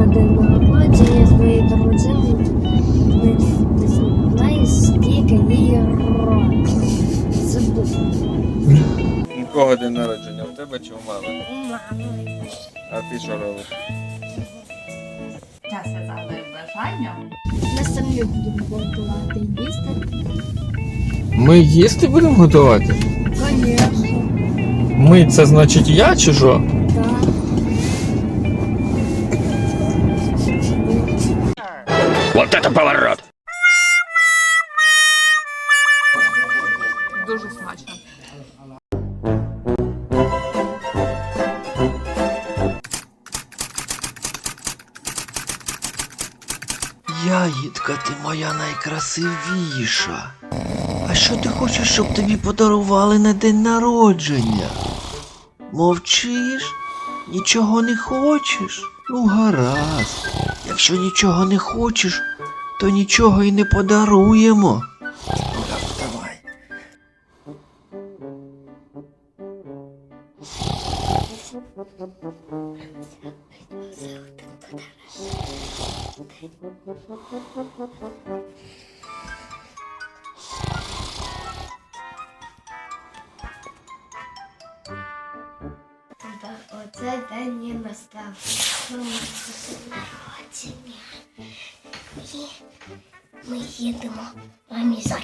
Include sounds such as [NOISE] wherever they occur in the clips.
народження своєї дружини. Не, не знаю, скільки їй років. Забув. У кого день народження? У тебе чи у мами? У мами. А ти що робиш? Я загадаю бажання. Ми самі будемо готувати їсти. Ми їсти будемо готувати? Звісно. Ми це значить я чи що? Найкрасивіша. А що ти хочеш, щоб тобі подарували на день народження? Мовчиш? Нічого не хочеш? Ну, гаразд. Якщо нічого не хочеш, то нічого і не подаруємо. Ну, давай. Народження. І ми їдемо на за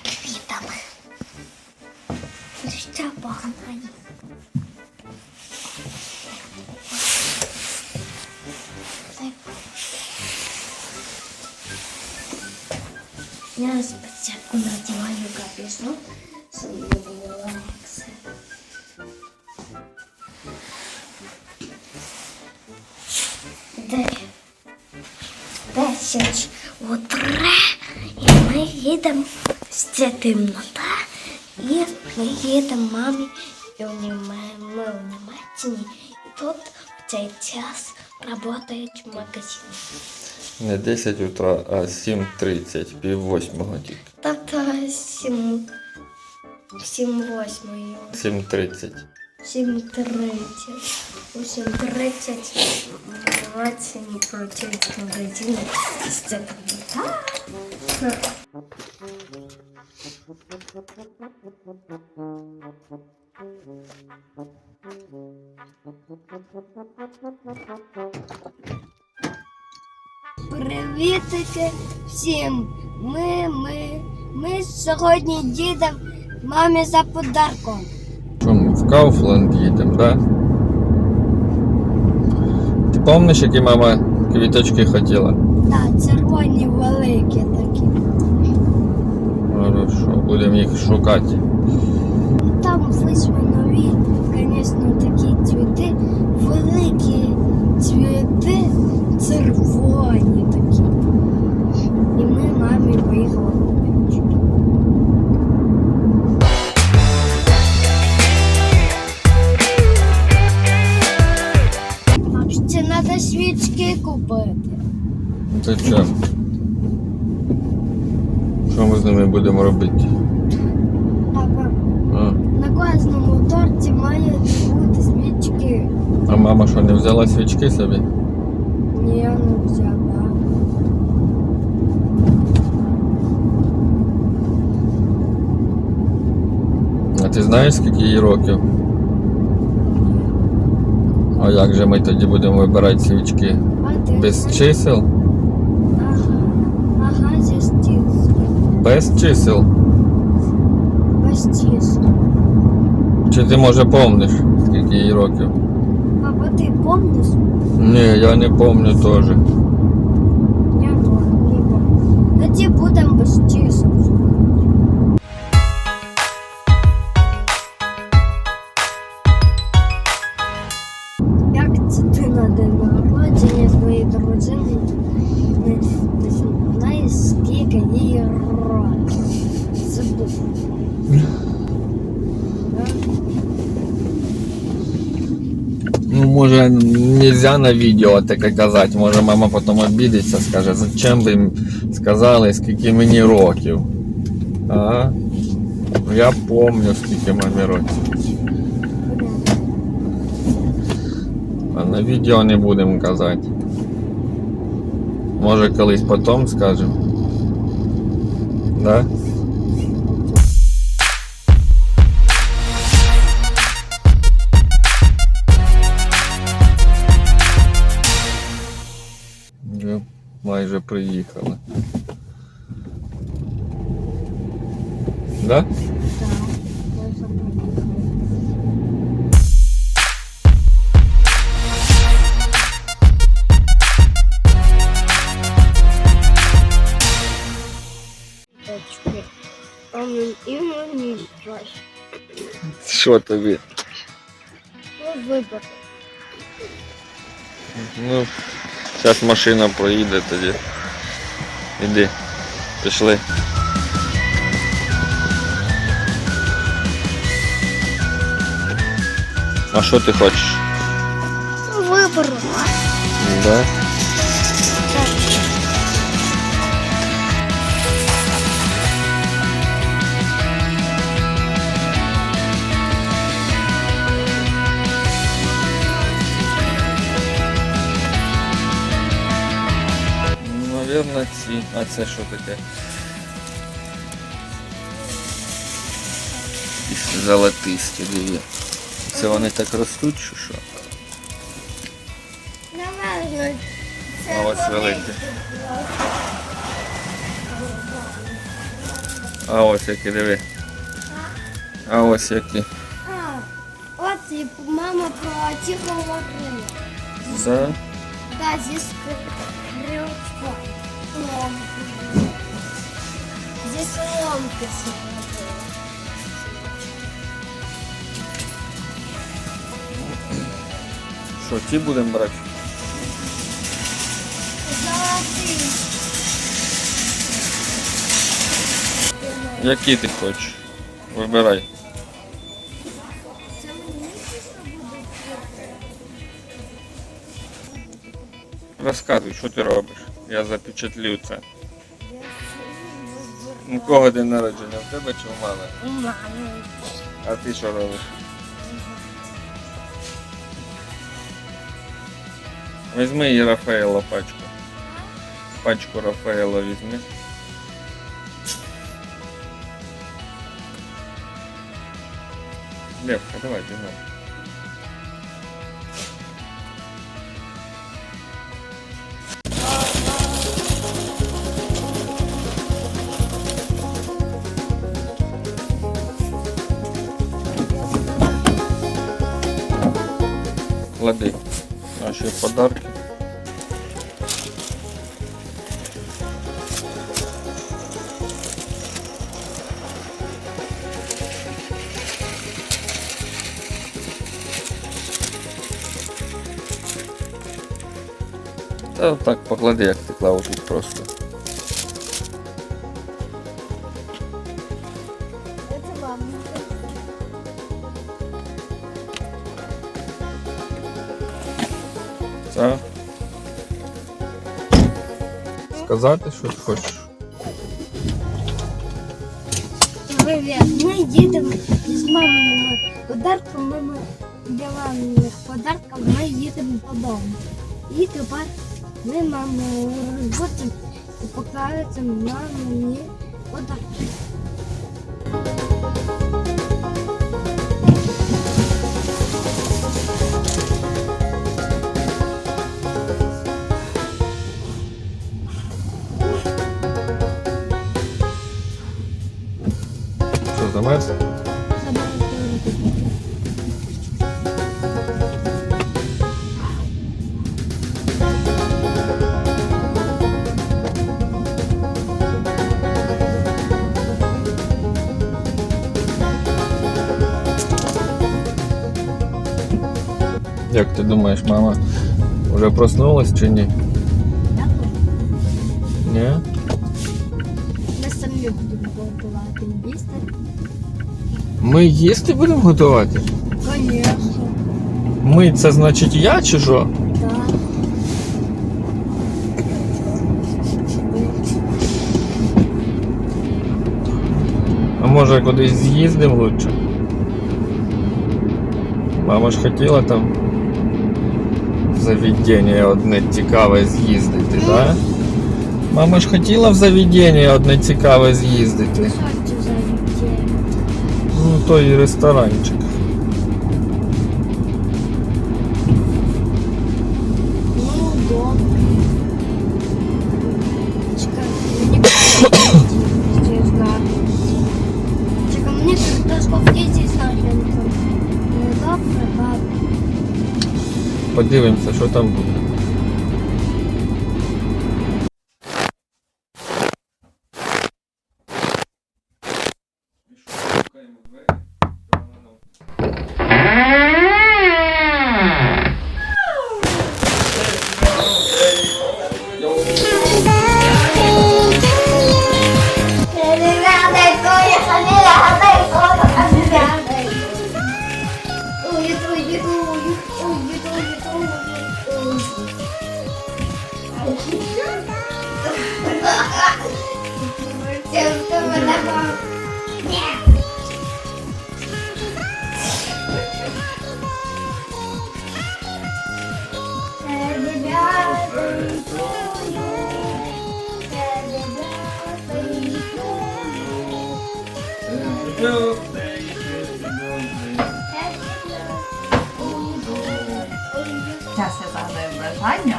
10 утра і ми їдемо з темнота. І ми їдемо мамі і в Німеччині. І тут в цей час працює магазин. Не 10 утра, а 7.30, пів восьмого тільки. Тобто 7 7.30 сім тридцять. У сім тридцять в Німеччині працюють магазини з темнота. Привітики всім! Ми, ми, ми сьогодні їдемо мамі за подарком. Що ми в Кауфланд їдемо, да? Ти пам'ятаєш, які мама квіточки хотіла? Так, червоні великі такі. Хорошо, будемо їх шукати. Там вийшли Купити. Ти що? Що ми з ними будемо робити? Папа, А, на кожному торті мають бути свічки. а мама що, не взяла свічки собі? Ні, я не взяла. А ти знаєш, скільки їй років? А як же ми тоді будемо вибирати свічки? Без чисел? Ага, ага, зі стіл. Без чисел? Без чисел. Чи ти може помниш, скільки їй років? Папа, ти помниш? Ні, я не помню теж. Я не помню. Тоді будемо без чисел. Як це ти на день народження своєї дружини? Не, не знаю, скільки їй років. Забув. Ну, може, нельзя на відео таке казати. Може, мама потім обідеться, скаже, зачем ви їм сказали, скільки мені років. А? Я помню, скільки мамі років. А на відео не будемо казати. Може колись потом скажемо. Да? Майже приїхали. Да? Точки. Що тобі? Ну, вибор. Ну, зараз машина проїде тоді. Іди. Пішли. А що ти хочеш? Ну, вибору. Да? Наверно, ці. А це що таке? Золотисті, диві. Це вони так ростуть чи що? Наверно, А ось великі. А ось які, диви. А ось які. А, от і мама про ті говорила. Да? Да, зі скрючком. Зі соломки зробила. [CLEARS THROAT] Що, ті будемо брати? Золотий. Які ти хочеш? Вибирай. Це мені Розказуй, що ти робиш. Я запечатлю це. У кого день народження? В тебе чи в мене? У мами. А ти що робиш? Візьми її Рафаела пачку. Пачку Рафаела візьми. Левка, давай, бігом. Клади наші подарки. Та так поклади, як ти клав тут просто. Це мама. Сказати, що ти хочеш? Привіт. Ми їдемо з маминими подарками. Ми для подарками, ми їдемо додому. І тепер ми маму роботи і покажемо мамині подарки. Як ти думаєш, мама вже проснулась чи ні? Ні? Ми самі будемо готувати їсти. Ми їсти будемо готувати? Звісно. Ми це значить я чи що? Так. А може кудись з'їздимо лучше? Мама ж хотіла там заведення одне цікаве з'їздити, так? Да? Мама ж хотіла в заведення одне цікаве з'їздити. Ну, той ресторанчик. Подивимося, що там буде. Зараз я загадаю бажання.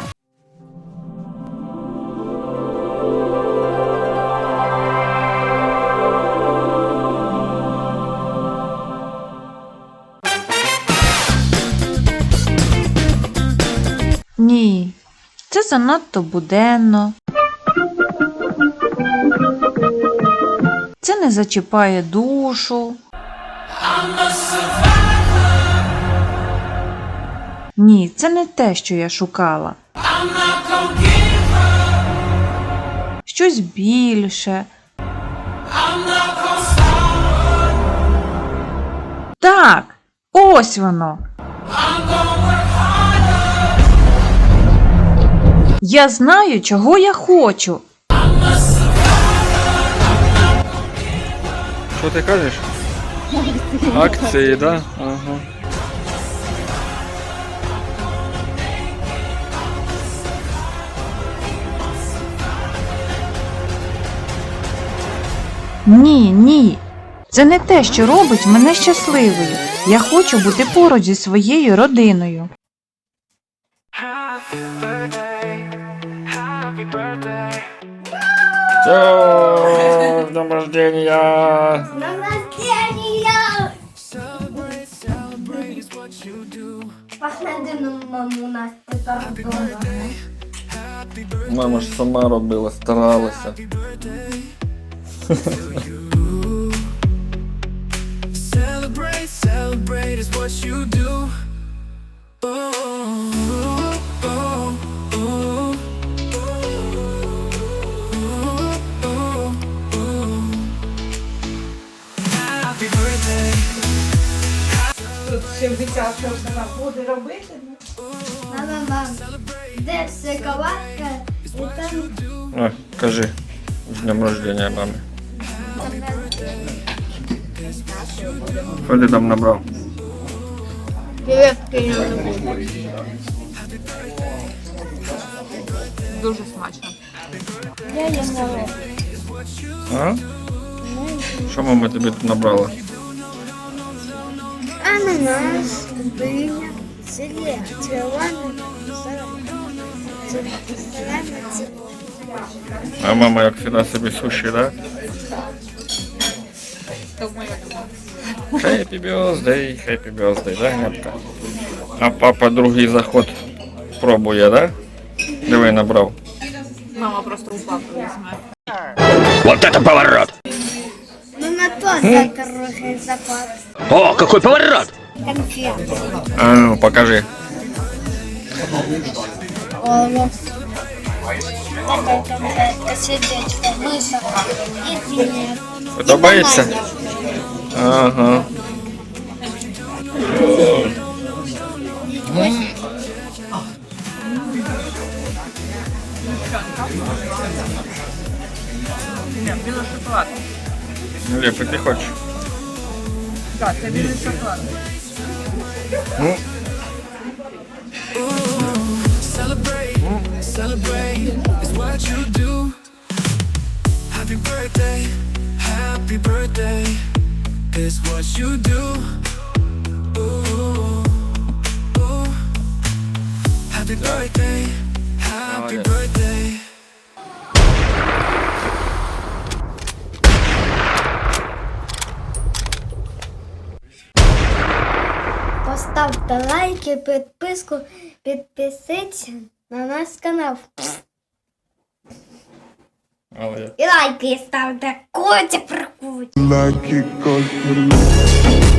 Ні, це занадто буденно. Це не зачіпає душу. Ні, це не те, що я шукала. Щось більше. Так, ось воно. Я знаю, чого я хочу. Що ти кажеш? Акції, да? Ага. Ні, ні. Це не те, що робить мене щасливою. Я хочу бути поруч зі своєю родиною. Все, з днем рождения! Пахне дивно, маму, у нас. Мама ж сама робила, старалася. Celebrate, celebrate is what you do. Мама, мам, де шоколадка? І там О, кажи. З днем рождения мамі. Що ти там набрав? креветки я забуду. Дуже смачно. Я їм народ. А? Що мама тобі тут набрала? Ананас, диня, селія, червона, зелена цибуля. А мама як завжди собі суші, да? Happy birthday, happy birthday, да, Гнатка? А папа другий заход пробує, да? Диви набрав. Мама просто упаковку візьме. Ну на то за трохи запас. О, какой поворот! Конфет. А ну, покажи. Ого. Такая конфетка, сердечко, миша і диня. Подобається? Ага. Білий шоколад. Шоколад. Happy birthday, happy birthday what you do. Ooh, ooh. Happy birthday, happy birthday. Поставте лайки, підписку, підписуйтесь на наш канал. Молодець. І лайки ставте. Котя прокуть. Лайки, котя.